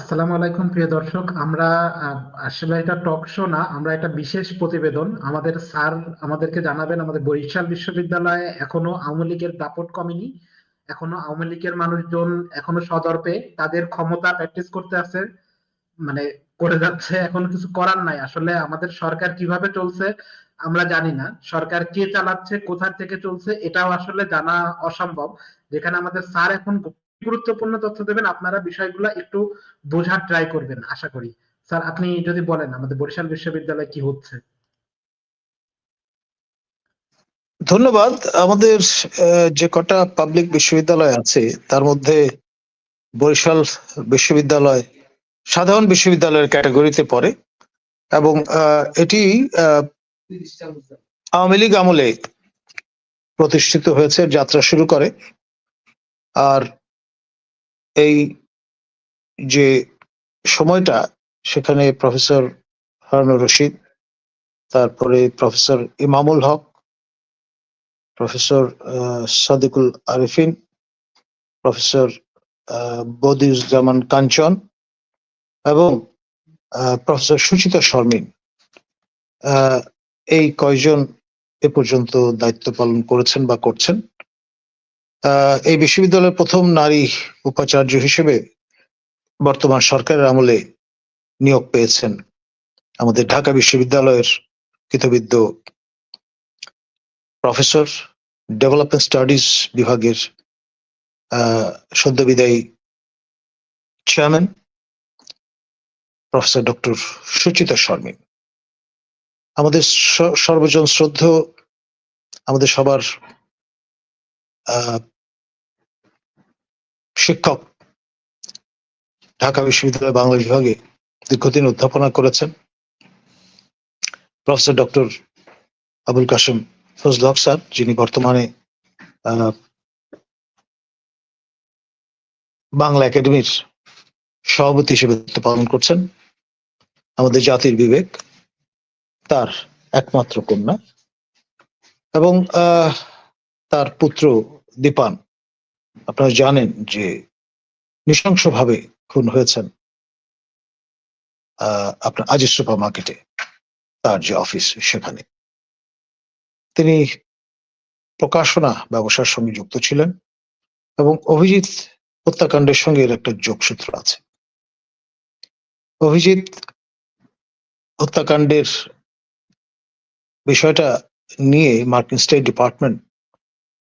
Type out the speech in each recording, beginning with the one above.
আসসালামু আলাইকুম, প্রিয় দর্শক। আমরা আসলে এটা টক শো না, আমরা বিশেষ প্রতিবেদন। আমাদের স্যার আমাদেরকে জানাবেন, আমাদের বরিশাল বিশ্ববিদ্যালয়ে এখনও আওয়ামী লীগের দাপট কমেনি। এখনও আওয়ামী লীগের মানুষজন এখনও সদর্পে তাদের ক্ষমতা প্র্যাকটিস করতে আছে মানে করে যাচ্ছে, এখনও কিছু করার নাই। আসলে আমাদের সরকার কীভাবে চলছে, আমরা জানি না। সরকার কে চালাচ্ছে, কোথা থেকে চলছে, এটাও আসলে জানা অসম্ভব। যেখানে আমাদের স্যার এখন গুরুত্বপূর্ণ তথ্য দেবেন, আপনারা বিষয়গুলো একটু বোঝার ট্রাই করবেন, আশা করি। স্যার, আপনি যদি বলেন, আমাদের বরিশাল বিশ্ববিদ্যালয়ে কি হচ্ছে? ধন্যবাদ। আমাদের যে কটা পাবলিক বিশ্ববিদ্যালয় আছে, তার মধ্যে বরিশাল বিশ্ববিদ্যালয় সাধারণ বিশ্ববিদ্যালয়ের ক্যাটাগরিতে পড়ে এবং এটি আওয়ামী লীগ আমলে প্রতিষ্ঠিত হয়েছে, যাত্রা শুরু করে। আর এই যে সময়টা, সেখানে প্রফেসর হারুনুর রশিদ, তারপরে professor Imamul Haq, professor Sadiqul Arefin, professor Badiuzzaman Kanchan এবং প্রফেসর সুচিতা শর্মিন। এই কয়জন এ পর্যন্ত দায়িত্ব পালন করেছেন বা করছেন? এই বিশ্ববিদ্যালয়ের প্রথম নারী উপাচার্য হিসেবে বর্তমান সরকারের আমলে নিয়োগ পেয়েছেন আমাদের ঢাকা বিশ্ববিদ্যালয়ের কৃতবিদ্য প্রফেসর ডেভেলপমেন্ট স্টাডিজ বিভাগের আহ, সদ্য chairman professor doctor Suchita Sharmin আমাদের সর্বজন শ্রদ্ধ আমাদের সবার শিক্ষক ঢাকা বিশ্ববিদ্যালয় বাংলা বিভাগে দীর্ঘদিন অধ্যাপনা করেছেন। Professor doctor Abul Kashem Fazal Haq sir, যিনি বর্তমানে বাংলা একাডেমির সভাপতি হিসেবে দায়িত্ব পালন করছেন। আমাদের জাতির বিবেক তার একমাত্র কন্যা এবং তার পুত্র দীপান। আপনারা জানেন যে নৃশংসভাবে খুন হয়েছেন আপনার আজিজ সুপার মার্কেটে তার যে অফিস সেখানে। তিনি প্রকাশনা ব্যবসার সঙ্গে যুক্ত ছিলেন এবং অভিজিৎ হত্যাকাণ্ডের সঙ্গে এর একটা যোগসূত্র আছে। অভিজিৎ হত্যাকাণ্ডের বিষয়টা নিয়ে মার্কিন state department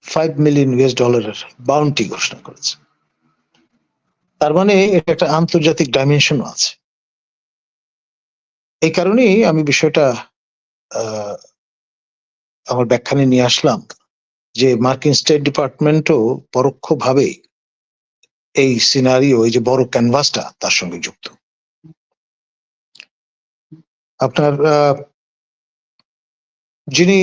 five million US ডলারের বাউন্টি ঘোষণা করেছে। তার মানে এটা একটা আন্তর্জাতিক ডাইমেনশনও আছে। এই কারণেই আমি বিষয়টা আমার ব্যাখ্যানে নিয়ে আসলাম যে মার্কিন স্টেট ডিপার্টমেন্টও পরোক্ষভাবে এই সিনারিও এই যে বড় ক্যানভাসটা তার সঙ্গে যুক্ত। আপনার যিনি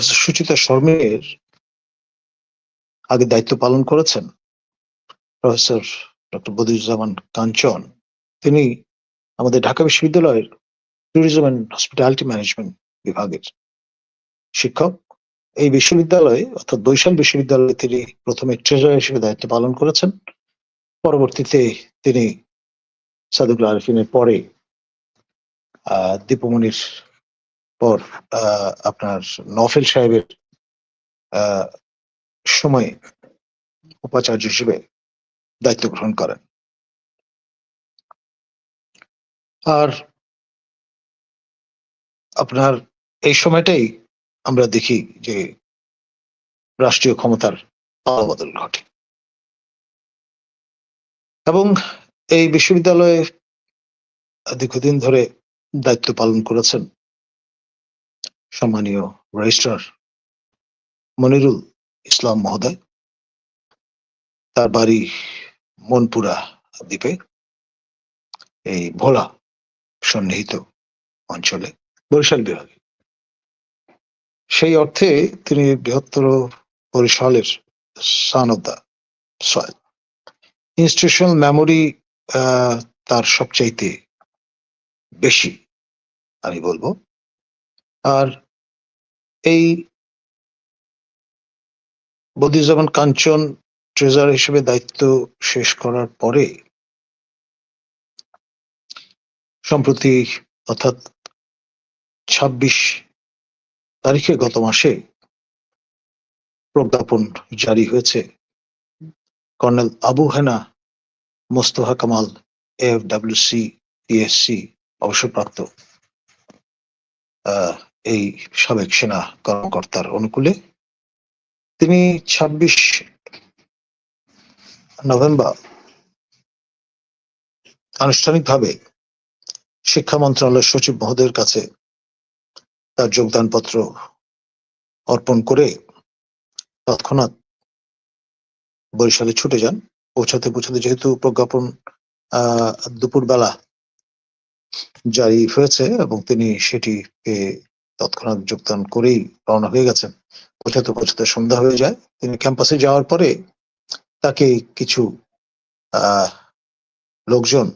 সুচিতা শর্মের আগে দায়িত্ব পালন করেছেন, প্রফেসর ডক্টর বদিউজ্জামান কাঞ্চন। তিনি আমাদের ঢাকা বিশ্ববিদ্যালয়ের ট্যুরিজম অ্যান্ড হসপিটালিটি ম্যানেজমেন্ট বিভাগের শিক্ষক। এই বিশ্ববিদ্যালয়ে অর্থাৎ বৈশাল বিশ্ববিদ্যালয়ে তিনি প্রথমে ট্রেজারার হিসেবে দায়িত্ব পালন করেছেন। পরবর্তীতে তিনি সাদুকুল আরফিনের পরে, আহ দীপমণির পর আপনার নফেল সাহেবের সময়ে উপাচার্য হিসেবে দায়িত্ব গ্রহণ করেন। আর আপনার এই সময়টাই আমরা দেখি যে রাষ্ট্রীয় ক্ষমতার পালাবদল ঘটে। এবং এই বিশ্ববিদ্যালয়ে দীর্ঘদিন ধরে দায়িত্ব পালন করেছেন সম্মানীয় রেজিস্ট্রার মনিরুল ইসলাম মহোদয়, তার বাড়ি মনপুরা দ্বীপে, এই ভোলা সন্নিহিত অঞ্চলে, বরিশাল বিভাগে। সেই অর্থে তিনি বৃহত্তর বরিশালের son of the soil institutional memory তার সবচাইতে বেশি, আমি বলব। আর এই বদিউজ্জামান কাঞ্চন ট্রেজার হিসেবে দায়িত্ব শেষ করার পরে সম্প্রতি অর্থাৎ ছাব্বিশ তারিখে গত মাসে প্রজ্ঞাপন জারি হয়েছে। Colonel Abu Hena, Mostafa Kamal FWC PSC অবসরপ্রাপ্ত এই সাবেক সেনা কর্মকর্তার অনুকূলে তিনি ছাব্বিশ নভেম্বর আনুষ্ঠানিকভাবে শিক্ষা মন্ত্রণালয়ের সচিব মহোদয়ের কাছে তার যোগদানপত্র অর্পণ করে তৎক্ষণাৎ বরিশালে ছুটে যান। পৌঁছাতে পৌঁছাতে যেহেতু প্রজ্ঞাপন দুপুরবেলা জারি হয়েছে এবং তিনি সেটি তৎক্ষণাৎ যোগদান করেই রওনা হয়ে গেছেন। পৌঁছাতে পৌঁছাতে সন্ধ্যা হয়ে যায়। তিনি ক্যাম্পাসে যাওয়ার পরে তাকে কিছু লোকজন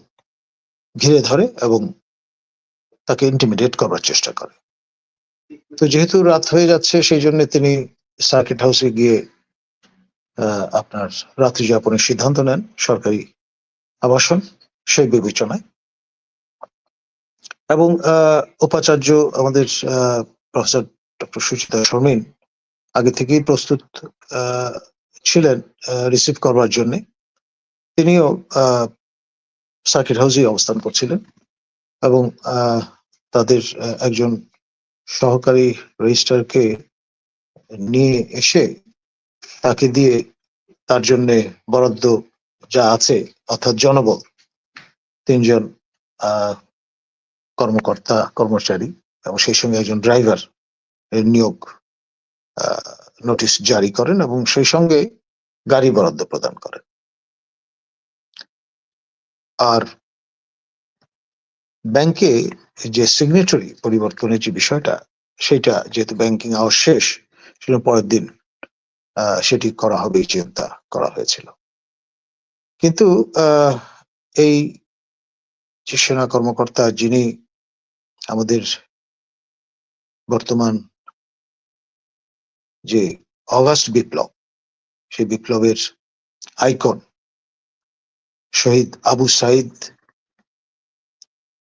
ঘিরে ধরে এবং তাকে ইন্টিমিডেট করবার চেষ্টা করে। তো যেহেতু রাত হয়ে যাচ্ছে, সেই জন্য তিনি সার্কিট হাউসে গিয়ে আপনার রাত্রি যাপনের সিদ্ধান্ত নেন। সরকারি আবাসন, সেই বিবেচনায় এবং উপাচার্য আমাদের প্রফেসর ডক্টর সুচিতা শর্মিন আগে থেকেই প্রস্তুত ছিলেন রিসিভ করবার জন্য। তিনিও সার্কিট হাউসে অবস্থান করছিলেন এবং তাদের একজন সহকারী রেজিস্ট্রারকে নিয়ে এসে তাকে দিয়ে তার জন্য বরাদ্দ যা আছে, অর্থাৎ জনবল, তিনজন কর্মকর্তা, কর্মচারী এবং সেই সঙ্গে একজন ড্রাইভার নিয়োগ নোটিশ জারি করেন এবং সেই সঙ্গে গাড়ি বরাদ্দ প্রদান করেন। আর ব্যাংকে যে সিগনেটরি পরিবর্তনের যে বিষয়টা, সেটা যেহেতু ব্যাংকিং আওয়ার শেষ সেটা পরের দিন সেটি করা হবে, চিন্তা করা হয়েছিল। কিন্তু এই যে সেনা কর্মকর্তা যিনি আমাদের বর্তমান যে অগাস্ট বিপ্লব, সেই বিপ্লবের আইকন শহীদ আবু সাইদ,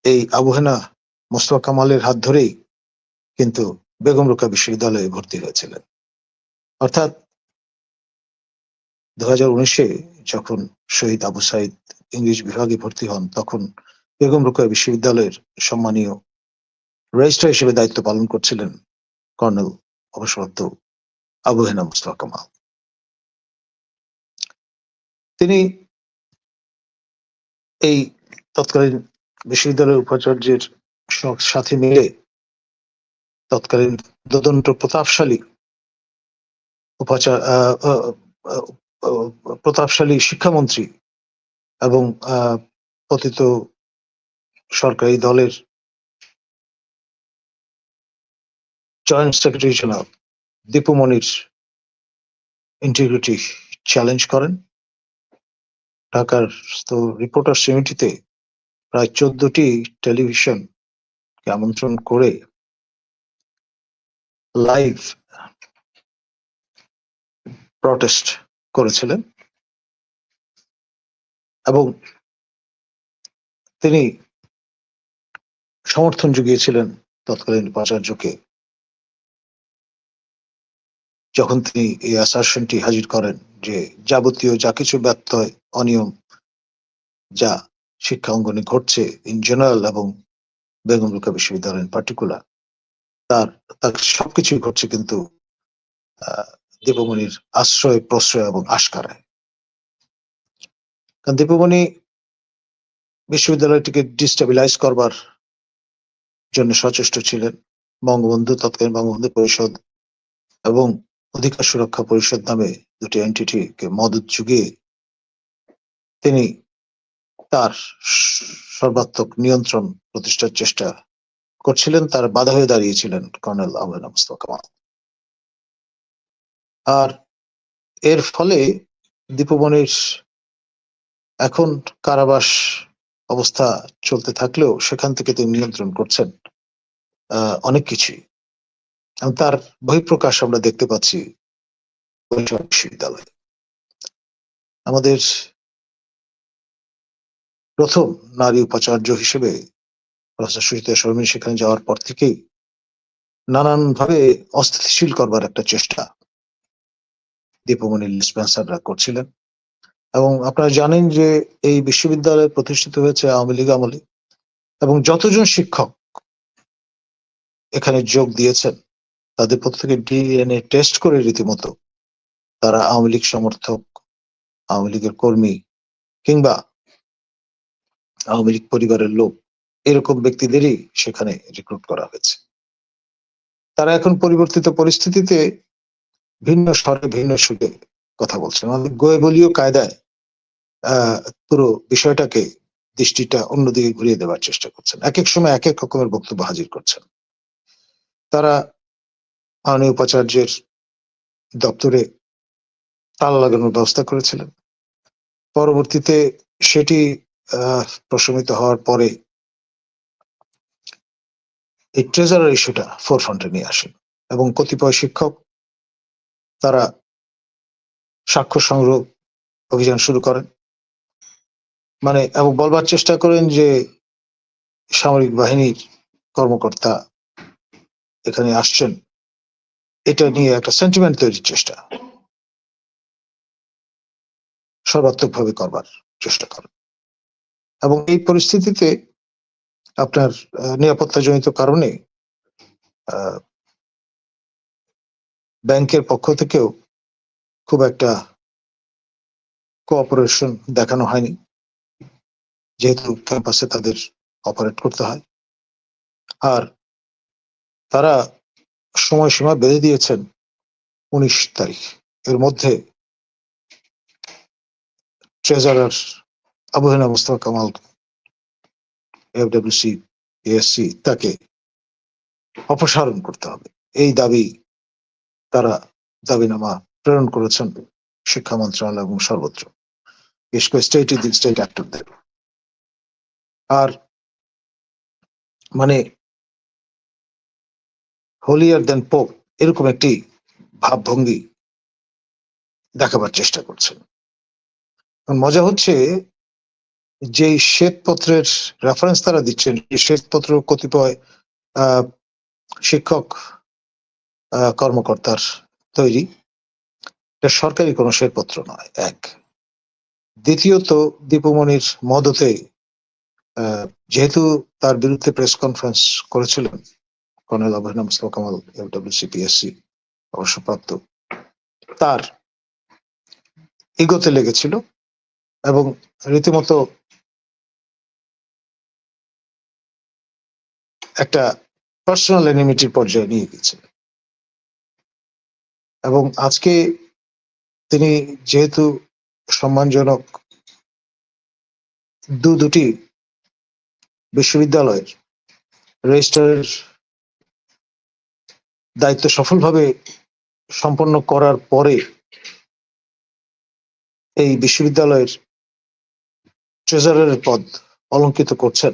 এই আবু হেনা মোস্তফা কামালের হাত ধরেই কিন্তু বেগম রোকা বিশ্ববিদ্যালয়ে ভর্তি হয়েছিলেন। অর্থাৎ দু হাজার উনিশে যখন শহীদ আবু সাইদ ইংলিশ বিভাগে ভর্তি হন, তখন বেগম রোকেয়া বিশ্ববিদ্যালয়ের সম্মানীয় রেজিস্ট্রার হিসেবে দায়িত্ব পালন করছিলেন কর্নেল অবসরপ্রাপ্ত আবু হেনা মুস্তফা কামাল। তিনি এই তৎকালীন বিশ্ববিদ্যালয়ের উপাচার্যের সাথে মিলে তৎকালীন দদন্ত প্রতাপশালী উপাচার প্রতাপশালী শিক্ষামন্ত্রী এবং পতিত সরকারি দলের জয়েন্ট সেক্রেটারি জেনারেল দীপুমণির ইন্টিগ্রিটি চ্যালেঞ্জ করেন। ঢাকার তো রিপোর্টার সমিতিতে প্রায় চোদ্দটি টেলিভিশন আমন্ত্রণ করে লাইভ প্রটেস্ট করেছিলেন। এবং তিনি সমর্থন জুগিয়েছিলেন তৎকালীন উপাচার্যকে। যখন তিনি এই অ্যাসারশনটি হাজির করেন যে যাবতীয় যা কিছু ব্যত্যয় অনিয়ম যা শিক্ষা অঙ্গনে ঘটছে ইন জেনারেল এবং বেগম রোকা বিশ্ববিদ্যালয় ইন পার্টিকুলার তার তার সবকিছু ঘটছে কিন্তু দীপমণির আশ্রয়, প্রশ্রয় এবং আশকারায়। কারণ দীপমণি বিশ্ববিদ্যালয়টিকে ডিস্টেবিলাইজ করবার জন্য সচেষ্ট ছিলেন, বঙ্গবন্ধু তৎকালীন বঙ্গবন্ধু পরিষদ এবং অধিকার সুরক্ষা পরিষদ নামে দুটি এন্টিটিকে মদত যুগিয়ে তিনি তার সর্বাত্মক নিয়ন্ত্রণ প্রতিষ্ঠার চেষ্টা করছিলেন, তার বাধা হয়ে দাঁড়িয়েছিলেন কর্নেল আবুল মুস্তফা কামাল। আর এর ফলে দীপমণির এখন কারাবাস অবস্থা চলতে থাকলেও সেখান থেকে তিনি নিয়ন্ত্রণ করছেন অনেক কিছুই। তার বহিঃপ্রকাশ আমরা দেখতে পাচ্ছি বিশ্ববিদ্যালয়ে। আমাদের প্রথম নারী উপাচার্য হিসেবে প্রফেসর সুচিতা শর্মী সেখানে যাওয়ার পর থেকেই নানান ভাবে অস্থিতিশীল করবার একটা চেষ্টা দীপমণি স্পেন্সাররা করছিলেন। এবং আপনারা জানেন যে এই বিশ্ববিদ্যালয় প্রতিষ্ঠিত হয়েছে আওয়ামী লীগ আমলে এবং যতজন শিক্ষক এখানে যোগ দিয়েছেন তাদের প্রত্যেকে ডিএনএ টেস্ট করে রীতিমতো তারা আওয়ামী লীগ সমর্থক, আওয়ামী লীগের কর্মী কিংবা আওয়ামী লীগ পরিবারের লোক, এরকম ব্যক্তিদেরই সেখানে রিক্রুট করা হয়েছে। তারা এখন পরিবর্তিত পরিস্থিতিতে ভিন্ন স্বরে ভিন্ন সুরে কথা বলছেন। আমাদের গোয়েবলীয় কায়দায় পুরো বিষয়টাকে দৃষ্টিটা অন্যদিকে ঘুরিয়ে দেওয়ার চেষ্টা করছেন। এক এক সময় এক এক রকমের বক্তব্য হাজির করছেন। তারা মাননীয় উপাচার্যের দপ্তরে তালা লাগানোর ব্যবস্থা করেছিলেন। পরবর্তীতে সেটি প্রশমিত হওয়ার পরে এই ট্রেজারার ইস্যুটা ফোরফ্রন্টে নিয়ে আসেন এবং কতিপয় শিক্ষক তারা সাক্ষ্য সংগ্রহ অভিযান শুরু করেন। মানে এবং বলবার চেষ্টা করেন যে সামরিক বাহিনীর কর্মকর্তা এখানে আসছেন। এটা নিয়ে একটা সেন্টিমেন্ট তৈরির চেষ্টা। সর্বাত্মকভাবে করবার চেষ্টা করেন এবং এই পরিস্থিতিতে আপনার নিরাপত্তাজনিত কারণে ব্যাংকের পক্ষ থেকেও খুব একটা কোঅপারেশন দেখানো হয়নি। যেহেতু ক্যাম্পাসে তাদের অপারেট করতে হয়। আর তারা সময়সীমা বেঁধে দিয়েছেন উনিশ তারিখ। এর মধ্যে treasurer Abuhena Mustafa Kamal FWC ASC তাকে অপসারণ করতে হবে। এই দাবি তারা দাবিনামা প্রেরণ করেছেন শিক্ষা মন্ত্রণালয় এবং সর্বত্র। বিশেষ করে স্টেট স্টেট অ্যাক্টরদের আর মানে হোলিয়ার দেন পোপ এরকম একটি ভাবভঙ্গি দেখাবার চেষ্টা করছেন। মজা হচ্ছে যে শ্বেতপত্রের রেফারেন্স তারা দিচ্ছেন শ্বেতপত্র কতিপয় শিক্ষক কর্মকর্তার তৈরি। এটা সরকারি কোনো শ্বেতপত্র নয়, এক। দ্বিতীয়ত, দীপমণির মদতে যেহেতু তার বিরুদ্ধে প্রেস কনফারেন্স করেছিলেন colonel Abuhena Mustafa Kamal FWC PSC অবসরপ্রাপ্ত। তার ইগোতে লেগেছিল এবং রীতিমতো একটা পার্সোনাল এনিমিটির পর্যায়ে নিয়ে গেছিল এবং আজকে তিনি যেহেতু সম্মানজনক দু দুটি বিশ্ববিদ্যালয়ের রেজিস্ট্রারের দায়িত্ব সফলভাবে সম্পন্ন করার পরে এই বিশ্ববিদ্যালয়ের ট্রেজারের পদ অলঙ্কিত করছেন।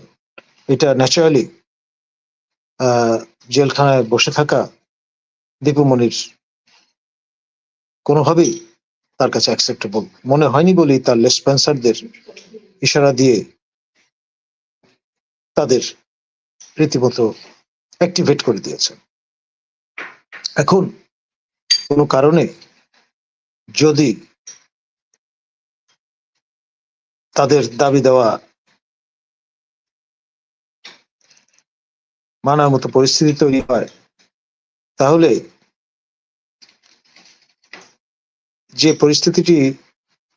এটা ন্যাচারালি জেলখানায় বসে থাকা দীপুমণির কোনোভাবেই তার কাছে অ্যাকসেপ্টেবল মনে হয়নি বলেই তার লেসপেন্সারদের ইশারা দিয়ে তাদের রীতিমতো অ্যাক্টিভেট করে দিয়েছেন। এখন কোনো কারণে যদি তাদের দাবি দেওয়া মানার মতো পরিস্থিতি তৈরি হয়, তাহলে যে পরিস্থিতিটি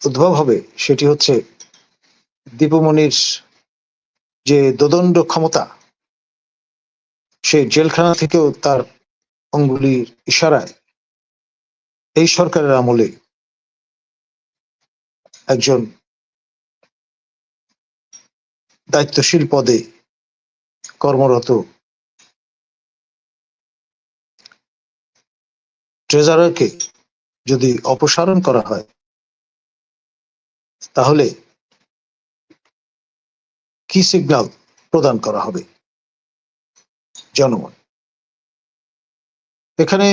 উদ্ভব হবে সেটি হচ্ছে দীপমণির যে দোদণ্ড ক্ষমতা সে জেলখানা থেকেও তার অঙ্গুলির ইশারায় এই সরকারের আমলে একজন দায়িত্বশীল পদে কর্মরত ট্রেজারারকে যদি অপসারণ করা হয়, তাহলে কি সিগন্যাল প্রদান করা হবে? জনগণ এখানে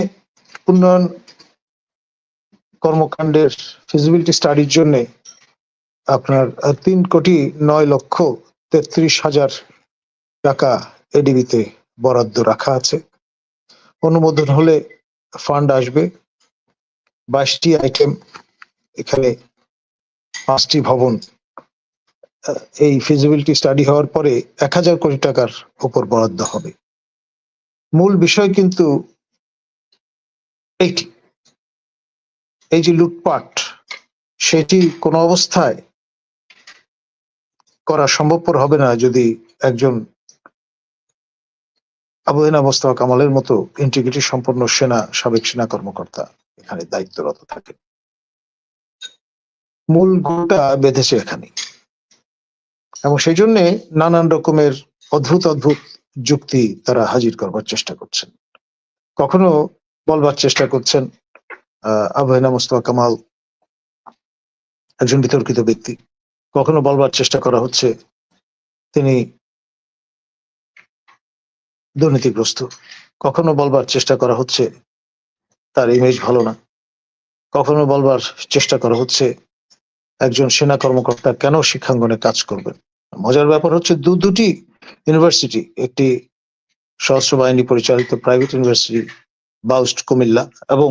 উন্নয়ন কর্মকাণ্ডের ফিজিবিলিটি স্টাডির জন্য আপনার তিন কোটি নয় লক্ষ তেত্রিশ হাজার টাকা এডিবিতে বরাদ্দ রাখা আছে। অনুমোদন হলে ফান্ড আসবে। বাইশটি আইটেম এখানে পাঁচটি ভবন এই ফিজিবিলিটি স্টাডি হওয়ার পরে এক হাজার কোটি টাকার উপর বরাদ্দ হবে। মূল বিষয় কিন্তু এইটি এই যে লুটপাট, সেটি কোনো অবস্থায় করা সম্ভবপর হবে না যদি একজন আবুদিনা মোস্তফা কামালের মতো ইন্টিগ্রিটি সম্পন্ন সেনা, সাবেক সেনা কর্মকর্তা এখানে দায়িত্বরত থাকে মূল গোটা বেঁধেছে এখানে। এবং সেই জন্য নানান রকমের অদ্ভুত অদ্ভুত যুক্তি তারা হাজির করবার চেষ্টা করছেন। কখনো বলবার চেষ্টা করছেন আবহিনা মোস্তফা কামাল, একজন বিতর্কিত ব্যক্তি। কখনো বলবার চেষ্টা করা হচ্ছে, তিনি দুর্নীতিগ্রস্ত। কখনো বলবার চেষ্টা করা হচ্ছে, তার ইমেজ ভালো না। কখনো বলবার চেষ্টা করা হচ্ছে, একজন সেনা কর্মকর্তা কেন শিক্ষাঙ্গনে কাজ করবেন? মজার ব্যাপার হচ্ছে, দু, দুটি ইউনিভার্সিটি একটি সশস্ত্র বাহিনী পরিচালিত প্রাইভেট ইউনিভার্সিটি বাউস্ট কুমিল্লা এবং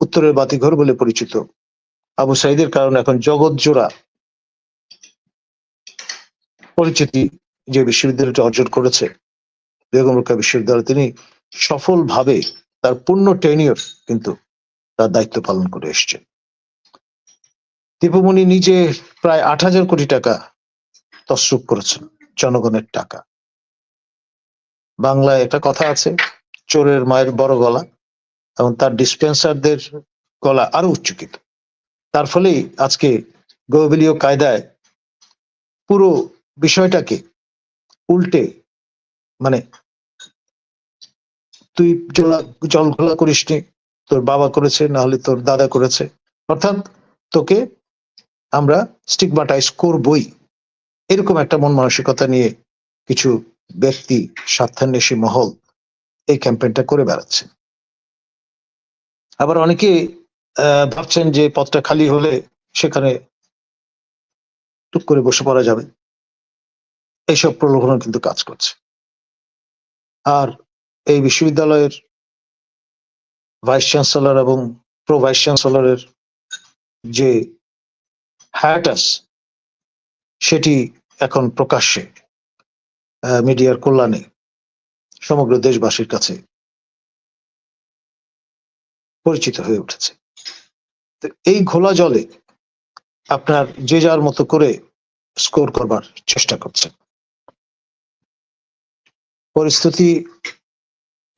উত্তরের বাতিঘর বলে পরিচিত। আবু সাইদের কারণে এখন জগৎ জোড়া পরিচিতি যে বিশ্ববিদ্যালয়টি অর্জন করেছে, বেগম রোকেয়া বিশ্ববিদ্যালয়, তিনি সফলভাবে তার পূর্ণ টেনিয়র কিন্তু তার দায়িত্ব পালন করে এসছেন। দীপমণি নিজে প্রায় আট হাজার কোটি টাকা তসরুপ করেছেন, জনগণের টাকা। বাংলায় একটা কথা আছে চোরের মায়ের বড় গলা এবং তার ডিসপেন্সারদের গলা আরও উচ্চকিত। তার ফলেই আজকে গোবিলীয় কায়দায় পুরো বিষয়টাকে উল্টে মানে তুই জলা জল ঘোলা করিসনি, তোর বাবা করেছে, না হলে তোর দাদা করেছে। অর্থাৎ তোকে আমরা স্টিগমাটাইজ করবই। এরকম একটা মন মানসিকতা নিয়ে কিছু ব্যক্তি স্বার্থান্বেষী মহল এই ক্যাম্পেইনটা করে বেড়াচ্ছে। আবার অনেকে ভাবছেন যে পথটা খালি হলে সেখানে টুক করে বসে পড়া যাবে। এইসব প্রলোভন কিন্তু কাজ করছে। আর এই বিশ্ববিদ্যালয়ের ভাইস চ্যান্সেলর এবং প্রো ভাইস চ্যান্সেলরের যে হ্যাটাস সেটি এখন প্রকাশ্যে মিডিয়ার কল্যাণে সমগ্র দেশবাসীর কাছে পরিচিত হয়ে উঠেছে। এই ঘোলা জলে আপনার যে যার মতো করে স্কোর করবার চেষ্টা করছেন। পরিস্থিতি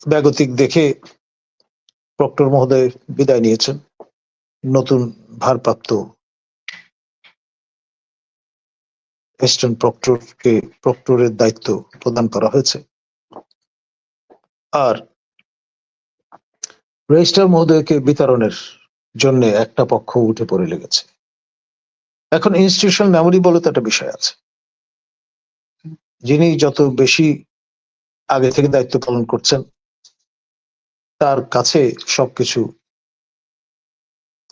ব্যাগতিক দেখে প্রক্টর মহোদয় বিদায় নিয়েছেন। নতুন ভারপ্রাপ্ত প্রক্টরকে প্রক্টরের দায়িত্ব প্রদান করা হয়েছে। আর রেজিস্ট্রার মহোদয়কে বিতরণের জন্য একটা পক্ষ উঠে পড়ে লেগেছে। এখন ইনস্টিটিউশন মেমোরি বলে তো একটা বিষয় আছে। যিনি যত বেশি আগে থেকে দায়িত্ব পালন করছেন, তার কাছে সবকিছু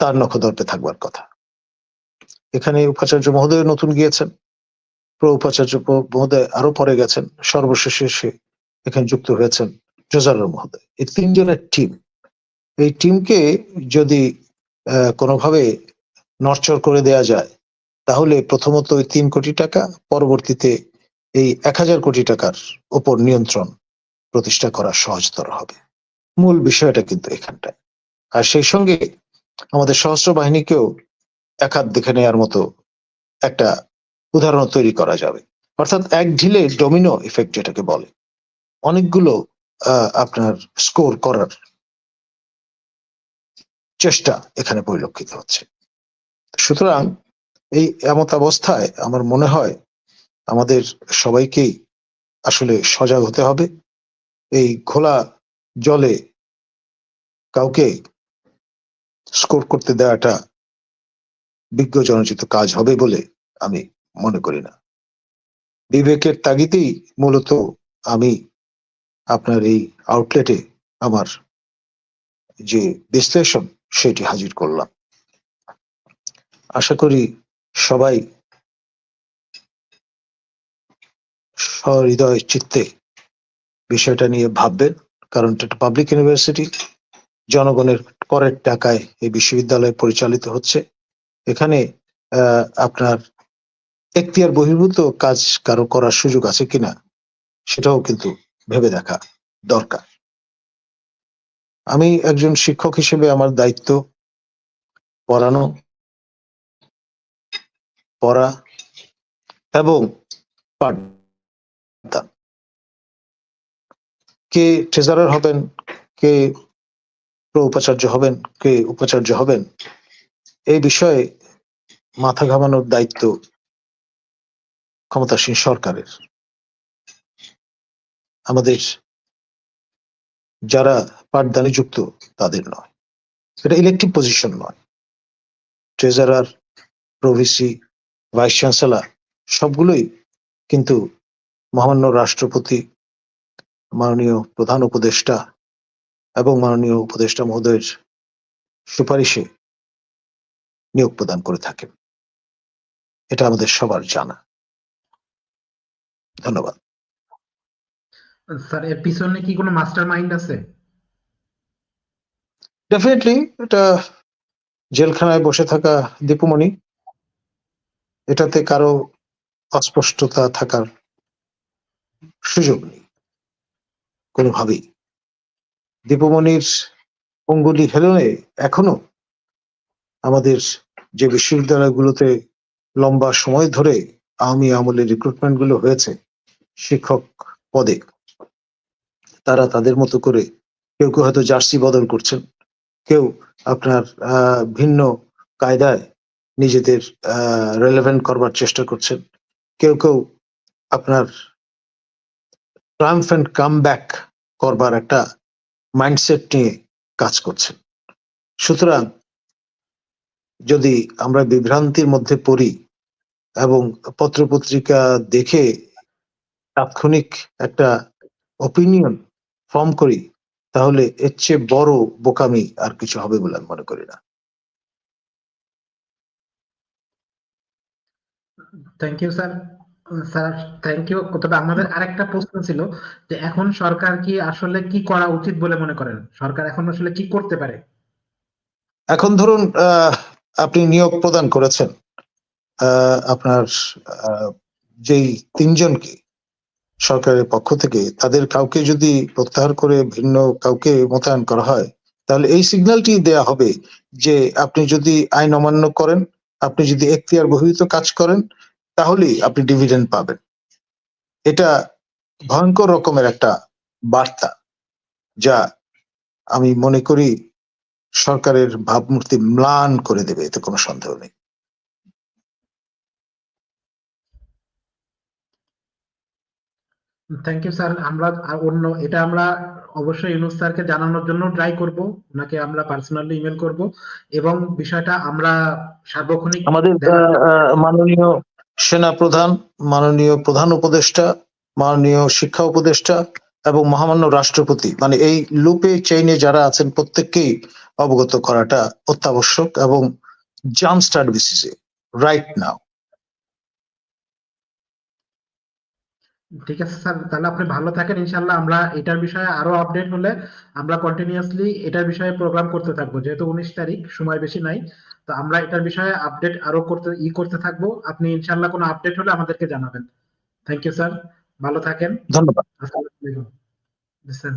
তার নখদর্পে থাকবার কথা। এখানে উপাচার্য মহোদয় নতুন গিয়েছেন। প্র উপাচার্য মহোদয় আরও পরে গেছেন। সর্বশেষে এসে এখানে যুক্ত হয়েছেন। ট্রেজারার মহোদয়, এই তিনজনের টিম এই টিমকে যদি কোনোভাবে নরচর করে দেয়া যায়, তাহলে প্রথমত ওই তিন কোটি টাকা, পরবর্তীতে এই এক হাজার কোটি টাকার উপর নিয়ন্ত্রণ প্রতিষ্ঠা করা সহজতর হবে। মূল বিষয়টা কিন্তু এখানটায়। আর সেই সঙ্গে আমাদের সহস্র বাহিনীকেও এক হাত দেখে নেওয়ার মতো একটা উদাহরণ তৈরি করা যাবে। অর্থাৎ এক ঢিলে ডোমিনো ইফেক্ট যেটাকে বলে, অনেকগুলো আপনার স্কোর করার চেষ্টা এখানে পরিলক্ষিত হচ্ছে। সুতরাং এই এমত অবস্থায় আমার মনে হয় আমাদের সবাইকেই আসলে সজাগ হতে হবে। এই খোলা জলে কাউকে স্কোর করতে দেওয়াটা বিজ্ঞ জনচিত কাজ হবে বলে আমি মনে করি না। বিবেকের তাগিদেই মূলত আমি আপনার এই আউটলেটে আমার যে বিশ্লেষণ, সেটি হাজির করলাম। আশা করি সবাই সহৃদয় চিত্তে বিষয়টা নিয়ে ভাববেন, কারণ এটা পাবলিক ইউনিভার্সিটি জনগণের করের টাকায় এই বিশ্ববিদ্যালয় পরিচালিত হচ্ছে। এখানে আপনার এখতিয়ার বহির্ভূত কাজ কারও করার সুযোগ আছে কিনা, সেটাও কিন্তু ভেবে দেখা দরকার। আমি একজন শিক্ষক হিসেবে আমার দায়িত্ব পড়ানো, পড়া এবং কে ট্রেজারার হবেন, কে উপাচার্য হবেন, কে উপাচার্য হবেন, এই বিষয়ে মাথা ঘামানোর দায়িত্ব ক্ষমতাসীন সরকারের। আমাদের যারা পাঠদানে যুক্ত, তাদের নয়। এটা ইলেকটিভ পজিশন নয়। Treasurer pro VC vice chancellor সবগুলোই কিন্তু মহামান্য রাষ্ট্রপতি, মাননীয় প্রধান উপদেষ্টা এবং মাননীয় উপদেষ্টা মহোদয়ের সুপারিশে নিয়োগ প্রদান করে থাকেন। এটা আমাদের সবার জানা। ধন্যবাদ। স্যার, এর পিছনে কি কোনো মাস্টার মাইন্ড আছে? ডেফিনেটলি এটা জেলখানায় বসে থাকা দীপুমণি। এটাতে কারও অস্পষ্টতা থাকার সুযোগ নেই, কোনোভাবেই। দীপুমণির অঙ্গুলি হেলনে এখনও আমাদের যে বিশ্ববিদ্যালয়গুলোতে লম্বা সময় ধরে আওয়ামী আমলের রিক্রুটমেন্টগুলো হয়েছে, শিক্ষক পদে তারা তাদের মতো করে কেউ কেউ হয়তো জার্সি বদল করছেন। কেউ আপনার ভিন্ন কায়দায় নিজেদের রেলেভেন্ট করবার চেষ্টা করছেন। কেউ কেউ আপনার ট্রাম্প অ্যান্ড কাম ব্যাক করবার একটা মাইন্ডসেট নিয়ে কাজ করছেন। সুতরাং যদি আমরা বিভ্রান্তির মধ্যে পড়ি এবং পত্রপত্রিকা দেখে তাৎক্ষণিক একটা ওপিনিয়ন ফর্ম করি তাহলে এর চেয়ে বড় বোকামি আর কিছু হবে বলে আমি মনে করি না। Thank you sir sir thank you তবে আমাদের আরেকটা প্রশ্ন ছিল যে এখন সরকার কি আসলে কি করা উচিত বলে মনে করেন? সরকার এখন আসলে কি করতে পারে? এখন ধরুন আহ, আপনি নিয়োগ প্রদান করেছেন আপনার যেই তিনজনকে সরকারের পক্ষ থেকে তাদের কাউকে যদি প্রত্যাহার করে ভিন্ন কাউকে মোতায়েন করা হয়, তাহলে এই সিগন্যালটি দেয়া হবে যে আপনি যদি আইন অমান্য করেন, আপনি যদি এখতিয়ার বহির্ভূত কাজ করেন, তাহলেই আপনি ডিভিডেন্ড পাবেন। এটা ভয়ঙ্কর রকমের একটা বার্তা, যা আমি মনে করি সরকারের ভাবমূর্তি ম্লান করে দেবে, এতে কোনো সন্দেহ নেই। থ্যাংক ইউ স্যার আমরা অন্য এটা আমরা অবশ্যই ইউনুস স্যারকে জানানোর জন্য ট্রাই করব। ওনাকে আমরা পার্সোনালি ইমেল করব। এবং বিষয়টা আমরা সার্বক্ষণিক আমাদের মাননীয় সেনা প্রধান মাননীয় প্রধান উপদেষ্টা মাননীয় শিক্ষা উপদেষ্টা এবং মহামান্য রাষ্ট্রপতি মানে এই লুপে চেইনে যারা আছেন প্রত্যেককেই অবগত করাটা অত্যাবশ্যক এবং জাম্প স্টার্ট বেসিসে রাইট নাও ঠিক আছে স্যার তাহলে আপনি ভালো থাকেন ইনশাল্লাহ আমরা এটার বিষয়ে আরও আপডেট হলে আমরা কন্টিনিউয়াসলি এটার বিষয়ে প্রোগ্রাম করতে থাকব যেহেতু উনিশ তারিখ সময় বেশি নাই তো আমরা এটার বিষয়ে আপডেট আরও করতে ই করতে থাকব আপনি ইনশাল্লাহ কোনো আপডেট হলে আমাদেরকে জানাবেন। থ্যাংক ইউ স্যার ভালো থাকেন। ধন্যবাদ। আসসালামু আলাইকুম। স্যার